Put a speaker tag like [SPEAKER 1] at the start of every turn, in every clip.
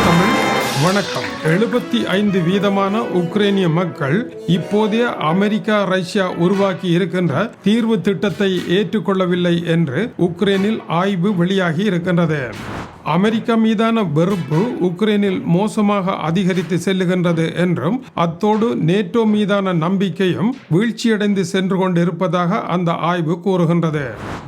[SPEAKER 1] தமிழ் வணக்கம். எழுபத்தி ஐந்து வீதமான உக்ரைனிய மக்கள் இப்போதைய அமெரிக்கா ரஷ்யா உருவாக்கி இருக்கின்ற தீர்வு திட்டத்தை ஏற்றுக்கொள்ளவில்லை என்று உக்ரைனில் ஆய்வு வெளியாகி இருக்கின்றது. அமெரிக்கா மீதான வெறுப்பு உக்ரைனில் மோசமாக அதிகரித்து செல்லுகின்றது என்றும் அத்தோடு நேட்டோ மீதான நம்பிக்கையும் வீழ்ச்சியடைந்து சென்று கொண்டிருப்பதாக அந்த ஆய்வு கூறுகின்றது.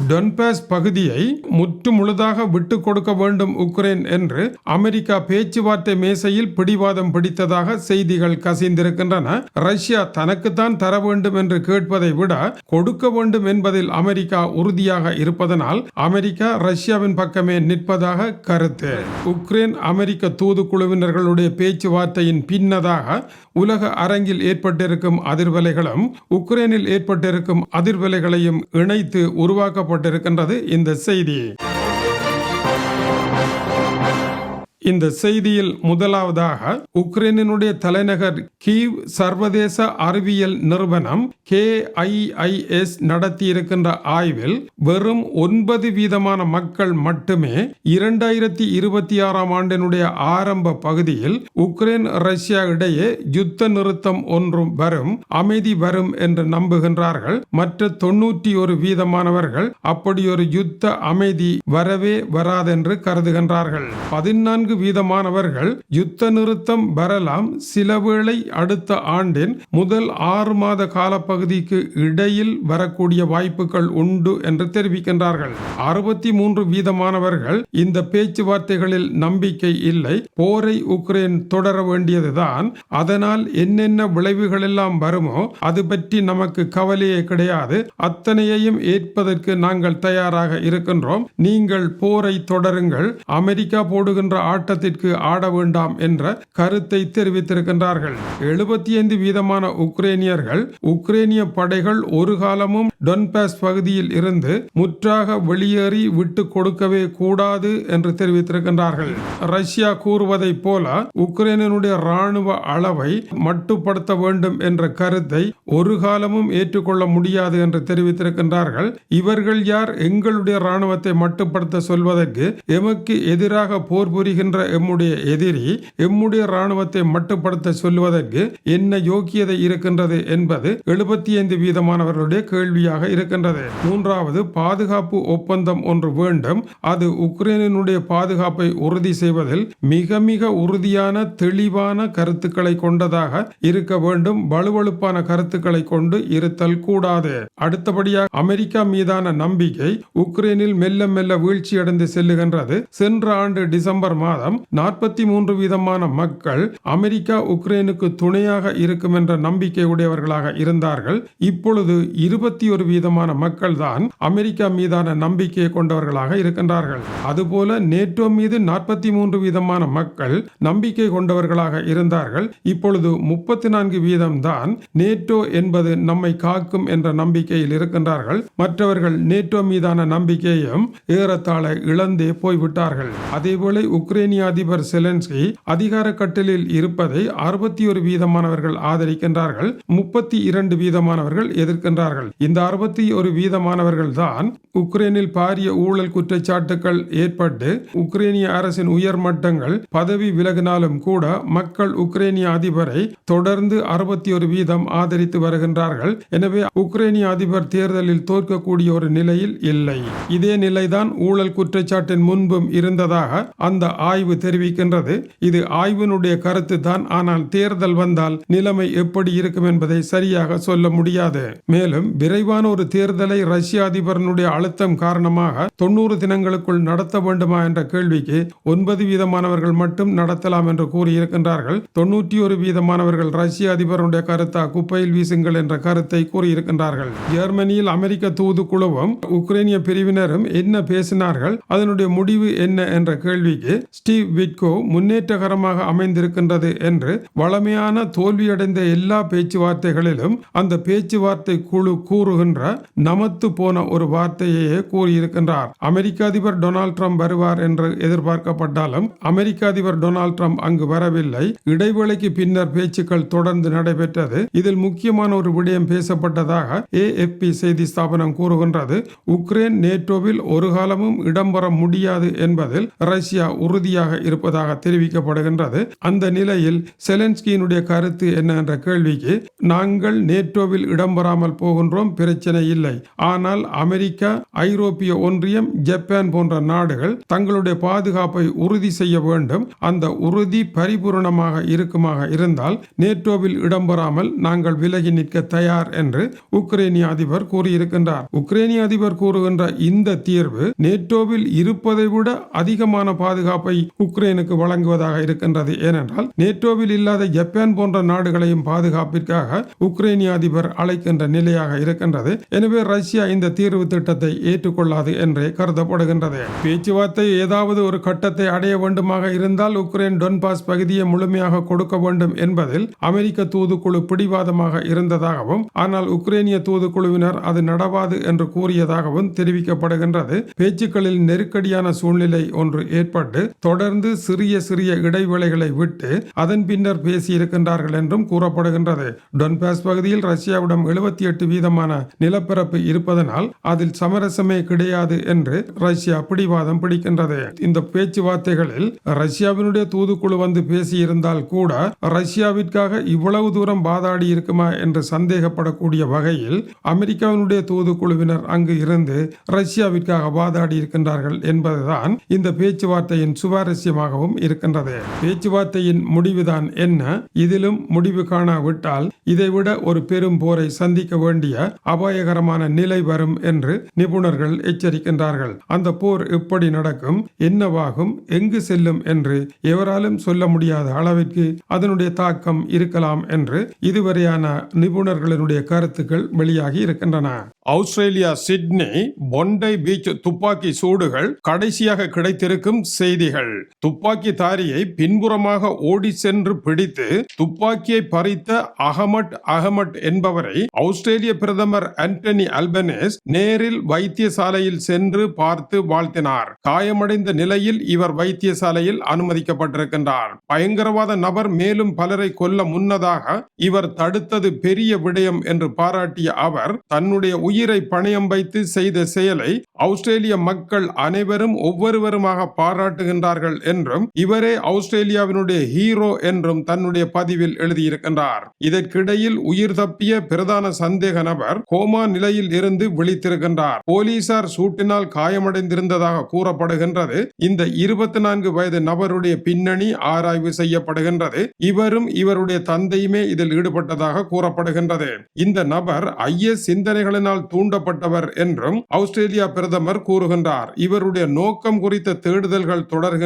[SPEAKER 1] டொன்பாஸ் பகுதியை முற்று முழுதாக விட்டு கொடுக்க வேண்டும் உக்ரைன் என்று அமெரிக்கா பேச்சுவார்த்தை மேசையில் பிடிவாதம் பிடித்ததாக செய்திகள் கசிந்திருக்கின்றன. ரஷ்யா தனக்குத்தான் தர வேண்டும் என்று கேட்பதை விட கொடுக்க வேண்டும் என்பதில் அமெரிக்கா உறுதியாக இருப்பதனால் அமெரிக்கா ரஷ்யாவின் பக்கமே நிற்பதாக கருத்து. உக்ரைன் அமெரிக்க தூதுக்குழுவினர்களுடைய பேச்சுவார்த்தையின் பின்னதாக உலக அரங்கில் ஏற்பட்டிருக்கும் அதிர்வலைகளும் உக்ரைனில் ஏற்பட்டிருக்கும் அதிர்வலைகளையும் இணைத்து உருவாக்கப்பட்டிருக்கின்றது இந்த செய்தி. இந்த செய்தியில் முதலாவதாக உக்ரைனினுடைய தலைநகர் கீவ் சர்வதேச அறிவியல் நிறுவனம் கேஐஐஎஸ் நடத்தியிருக்கின்ற ஆய்வில் வெறும் ஒன்பது வீதமான மக்கள் மட்டுமே இரண்டாயிரத்தி இருபத்தி ஆறாம் ஆண்டினுடைய ஆரம்ப பகுதியில் உக்ரைன் ரஷ்யா இடையே யுத்த நிறுத்தம் ஒன்றும் வரும் அமைதி வரும் என்று நம்புகின்றார்கள். மற்ற தொன்னூற்றி ஒரு வீதமானவர்கள் அப்படி ஒரு யுத்த அமைதி வரவே வராதென்று கருதுகின்றார்கள். பதினான்கு நான்கு வீதமானவர்கள் யுத்த நிறுத்தம் வரலாம். சிலவேளை அடுத்த ஆண்டின் முதல் ஆறு மாத காலப்பகுதிக்கு இடையில் வரக்கூடிய வாய்ப்புகள் உண்டு என்று தெரிவிக்கின்றார்கள். அறுபத்தி மூன்று வீதமானவர்கள் இந்த பேச்சுவார்த்தைகளில் நம்பிக்கை இல்லை. போரை உக்ரைன் தொடர வேண்டியதுதான். அதனால் என்னென்ன விளைவுகள் எல்லாம் வருமோ அது பற்றி நமக்கு கவலையே கிடையாது. அத்தனையையும் ஏற்பதற்கு நாங்கள் தயாராக இருக்கின்றோம். நீங்கள் போரை தொடருங்கள். அமெரிக்கா போடுகின்ற ஆட்சி ஆட்டத்திற்கு ஆட வேண்டாம் என்ற கருத்தை தெரிவித்திருக்கின்றார்கள். எழுபத்தி ஐந்து வீதமான உக்ரைனியர்கள் உக்ரைனிய படைகள் ஒரு காலமும் டொன்பாஸ் பகுதியில் இருந்து முற்றாக வெளியேறி விட்டு கொடுக்கவே கூடாது என்று தெரிவித்திருக்கின்றார்கள். ரஷ்யா கூறுவதைப் போல உக்ரைனுடைய ராணுவ அளவை மட்டுப்படுத்த வேண்டும் என்ற கருத்தை ஒரு காலமும் ஏற்றுக்கொள்ள முடியாது என்று தெரிவித்திருக்கின்றார்கள். இவர்கள் யார்? எங்களுடைய ராணுவத்தை மட்டுப்படுத்த சொல்வதற்கு எமக்கு எதிராக போர் புரிகின்ற எம்முடைய எதிரி எம்முடைய இராணுவத்தை மட்டுப்படுத்த சொல்லுவதற்கு என்ன யோக்கியதை இருக்கின்றது என்பது எழுபத்தி ஐந்து வீதமானவர்களுடைய கேள்வியாக இருக்கின்றது. மூன்றாவது பாதுகாப்பு ஒப்பந்தம் ஒன்று வேண்டும். அது உக்ரைனினுடைய பாதுகாப்பை உறுதி செய்வதில் மிக மிக உறுதியான தெளிவான கருத்துக்களை கொண்டதாக இருக்க வேண்டும். வலுவழுப்பான கருத்துக்களை கொண்டு இருத்தல் கூடாது. அடுத்தபடியாக அமெரிக்கா மீதான நம்பிக்கை உக்ரைனில் மெல்ல மெல்ல வீழ்ச்சியடைந்து செல்லுகின்றது. சென்ற ஆண்டு டிசம்பர் மாதம் நாற்பத்தி மூன்று வீதமான மக்கள் அமெரிக்கா உக்ரைனுக்கு துணையாக இருக்கும் என்ற நம்பிக்கை உடையவர்களாக இருந்தார்கள். இப்பொழுது இருபத்தி ஒரு வீதமான மக்கள் தான் அமெரிக்கா மீதான நம்பிக்கையை கொண்டவர்களாக இருக்கின்றார்கள். அதுபோல நேட்டோ மீது நாற்பத்தி மூன்று வீதமான மக்கள் நம்பிக்கை கொண்டவர்களாக இருந்தார்கள். இப்பொழுது முப்பத்தி நான்கு வீதம் தான் நேட்டோ என்பது நம்மை காக்கும் என்ற நம்பிக்கையில் இருக்கின்றார்கள். மற்றவர்கள் நேட்டோ மீதான நம்பிக்கையும் ஏறத்தாழ இழந்தே போய்விட்டார்கள். அதேபோல உக்ரைனிய அதிபர் செலன்ஸ்கி அதிகார கட்டலில் இருப்பதை அறுபத்தி ஒரு வீதமானவர்கள் ஆதரிக்கின்றார்கள் முப்பத்தி இரண்டு வீதமானவர்கள் எதிர்க்கின்றார்கள். இந்த அறுபத்தி ஒரு வீதமானவர்கள் தான் உக்ரைனில் பாரிய ஊழல் குற்றச்சாட்டுகள் ஏற்பட்டு உக்ரைனிய அரசின் உயர் மட்டங்கள் பதவி விலகினாலும் கூட மக்கள் உக்ரைனிய அதிபரை தொடர்ந்து அறுபத்தி ஒரு வீதம் ஆதரித்து வருகின்றார்கள். எனவே உக்ரைனிய அதிபர் தேர்தலில் தோற்கக்கூடிய ஒரு நிலையில் இல்லை. இதே நிலைதான் ஊழல் குற்றச்சாட்டின் முன்பும் இருந்ததாக அந்த ஆய்வு தெரிவிக்கின்றது. இது ஆய்வினுடைய கருத்து தான். ஆனால் தேர்தல் வந்தால் நிலைமை எப்படி இருக்கும் என்பதை சரியாக சொல்ல முடியாது. மேலும் விரைவான ஒரு தேர்தலை ரஷ்ய அதிபரனுடைய அழுத்தம் காரணமாக தொண்ணூறு தினங்களுக்குள் நடத்த வேண்டுமா என்ற கேள்விக்கு ஒன்பது வீதமானவர்கள் மட்டும் நடத்தலாம் என்று கூறியிருக்கின்றார்கள். தொன்னூற்றி ஒரு வீதமானவர்கள் ரஷ்ய அதிபருடைய கருத்தா குப்பையில் வீசுங்கள் என்ற கருத்தை கூறியிருக்கின்றார்கள். ஜெர்மனியில் அமெரிக்க தூதுக்குழுவும் உக்ரைனிய பிரிவினரும் என்ன பேசினார்கள்? அதனுடைய முடிவு என்ன என்ற கேள்விக்கு ஸ்டீவ் விட்கோ முன்னேற்றகரமாக அமைந்திருக்கின்றது என்று வளமையான தோல்வியடைந்த எல்லா பேச்சுவார்த்தைகளிலும் அந்த பேச்சுவார்த்தை குழு கூறுகின்ற நமத்து போன ஒரு வார்த்தையே கூறியிருக்கின்றார். அமெரிக்க அதிபர் டொனால்ட் ட்ரம்ப் வருவார் என்று எதிர்பார்க்கப்பட்டாலும் அமெரிக்க அதிபர் டொனால்ட் ட்ரம்ப் அங்கு வரவில்லை. இடைவேளைக்கு பின்னர் பேச்சுக்கள் தொடர்ந்து நடைபெற்றது. இதில் முக்கியமான ஒரு விடயம் பேசப்பட்டதாக ஏஎஃப்பி செய்தி ஸ்தாபனம் கூறுகின்றது. உக்ரைன் நேட்டோவில் ஒரு காலமும் இடம்பெற முடியாது என்பதில் ரஷ்யா உறுதியாக உறுதியாக இருப்பதாக தெரிவிக்கப்படுகின்றது. அந்த நிலையில் செலன்ஸ்கியினுடைய கருத்து என்ன என்ற கேள்விக்கு நாங்கள் நேட்டோவில் இடம்பெறாமல் போகின்றோம் பிரச்சனை இல்லை. ஆனால் அமெரிக்கா ஐரோப்பிய ஒன்றியம் ஜப்பான் போன்ற நாடுகள் தங்களுடைய பாதுகாப்பை உறுதி செய்ய வேண்டும். அந்த உறுதி பரிபூரணமாக இருக்குமாக இருந்தால் நேட்டோவில் இடம்பெறாமல் நாங்கள் விலகி நிற்க தயார் என்று உக்ரைனிய அதிபர் கூறியிருக்கின்றார். உக்ரைனிய அதிபர் கூறுகின்ற இந்த தீர்வு நேட்டோவில் இருப்பதை விட அதிகமான பாதுகாப்பை உக்ரைனுக்கு வழங்குவதாக இருக்கின்றது. ஏனென்றால் நேட்டோவில் இல்லாத ஜப்பான் போன்ற நாடுகளையும் பாதுகாப்பிற்காக உக்ரைனிய அதிபர் அழைக்கின்ற நிலையாக இருக்கின்றது. எனவே ரஷ்யா இந்த தீர்வு திட்டத்தை ஏற்றுக்கொள்ளாது என்றே கருதப்படுகின்றது. பேச்சுவார்த்தை ஏதாவது ஒரு கட்டத்தை அடைய வேண்டுமாக இருந்தால் உக்ரைன் டொன்பாஸ் பகுதியை முழுமையாக கொடுக்க வேண்டும் என்பதில் அமெரிக்க தூதுக்குழு பிடிவாதமாக இருந்ததாகவும் ஆனால் உக்ரைனிய தூதுக்குழுவினர் அது நடவாது என்று கூறியதாகவும் தெரிவிக்கப்படுகின்றது. பேச்சுக்களில் நெருக்கடியான சூழ்நிலை ஒன்று ஏற்பட்டு தொடர்ந்து சிறிய சிறிய இடைவேளைகளை விட்டு அதன் பின்னர் பேசியிருக்கின்றார்கள் என்றும் கூறப்படுகின்றது. டொன்பாஸ் பகுதியில் ரஷ்யாவிடம் எழுபத்தி எட்டு வீதமான நிலப்பரப்பு இருப்பதனால் அதில் சமரசமே கிடையாது என்று ரஷ்யா பிடிவாதம் பிடிக்கின்றது. இந்த பேச்சுவார்த்தைகளில் ரஷ்யாவினுடைய தூதுக்குழு வந்து பேசியிருந்தால் கூட ரஷ்யாவிற்காக இவ்வளவு தூரம் பாதாடி இருக்குமா என்று சந்தேகப்படக்கூடிய வகையில் அமெரிக்காவினுடைய தூதுக்குழுவினர் அங்கு இருந்து ரஷ்யாவிற்காக வாதாடி இருக்கின்றார்கள் என்பதுதான் இந்த பேச்சுவார்த்தையின் சுவாரஸ்யமாகவும் இருக்கின்றது. பேச்சுவார்த்தையின் முடிவுதான் என்ன? இதிலும் முடிவு காணாவிட்டால் இதைவிட ஒரு பெரும் போரை சந்திக்க வேண்டிய அபாயகரமான நிலை வரும் என்று நிபுணர்கள் எச்சரிக்கின்றார்கள். அந்த போர் எப்படி நடக்கும்? என்னவாகும்? எங்கு செல்லும் என்று எவராலும் சொல்ல முடியாத அளவிற்கு அதனுடைய தாக்கம் இருக்கலாம் என்று இதுவரையான நிபுணர்களினுடைய கருத்துக்கள் வெளியாகி இருக்கின்றன. ஆஸ்திரேலியா சிட்னி பொண்டை பீச் துப்பாக்கி சூடுகள் கடைசியாக கிடைத்திருக்கும் செய்திகள். துப்பாக்கி தாரியை பின்புறமாக ஓடி சென்று பிடித்து துப்பாக்கியை பறித்த அகமட் அகமட் என்பவரை ஆஸ்திரேலிய பிரதமர் அண்டனி அல்பனேஸ் நேரில் வைத்தியசாலையில் சென்று பார்த்து வாழ்த்தினார். காயமடைந்த நிலையில் இவர் வைத்தியசாலையில் அனுமதிக்கப்பட்டிருக்கின்றார். பயங்கரவாத நபர் மேலும் பலரை கொல்ல முன்னதாக இவர் தடுத்தது பெரிய விடயம் என்று பாராட்டிய அவர் தன்னுடைய உயிரை பணயம் வைத்து செய்த செயலை ஆஸ்திரேலிய மக்கள் அனைவரும் ஒவ்வொருவருமாக பாராட்டுகின்றார்கள் என்றும் இவரே ஆஸ்திரேலியாவினுடைய ஹீரோ என்றும் தன்னுடைய பதிவில் எழுதியிருக்கின்றார். இதற்கிடையில் உயிர் தப்பிய பிரதான சந்தேக நபர் கோமா நிலையில் இருந்து விழித்திருக்கின்றார். போலீசார் சூட்டினால் காயமடைந்திருந்ததாக கூறப்படுகின்றது. இந்த இருபத்தி நான்கு வயது நபருடைய பின்னணி ஆராய்வு செய்யப்படுகின்றது. இவரும் இவருடைய தந்தையுமே இதில் ஈடுபட்டதாக கூறப்படுகின்றது. இந்த நபர் ஐஎஸ் சிந்தனைகளினால் தூண்டப்பட்டவர் என்றும் ஆஸ்திரேலியா பிரதமர் கூறுகின்றார். இவருடைய நோக்கம் குறித்த தேடுதல்கள் தொடர்கின்றன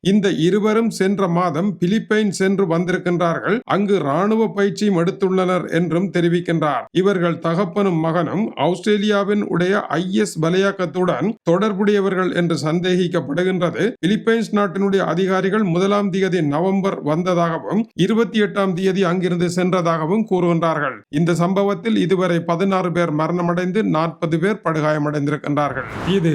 [SPEAKER 1] இந்த இருவரும் சென்ற மாதம் பிலிப்பைன் சென்று வந்திருக்கின்றார்கள். அங்கு ராணுவ பயிற்சியும் எடுத்துள்ளனர் என்றும் தெரிவிக்கின்றார். இவர்கள் தகப்பனும் மகனும் ஆஸ்திரேலியாவின் உடைய ஐஎஸ் வலையாக்கத்துடன் தொடர்புடையவர்கள் என்று சந்தேகிக்கப்படுகின்றது. பிலிப்பைன்ஸ் நாட்டினுடைய அதிகாரிகள் முதலாம் தேதி நவம்பர் வந்ததாகவும் இருபத்தி எட்டாம் தேதி அங்கிருந்து சென்றதாகவும் கூறுகின்றார்கள். இந்த சம்பவத்தில் இதுவரை பதினாறு பேர் மரணமடைந்து நாற்பது பேர் படுகாயமடைந்திருக்கின்றார்கள். இது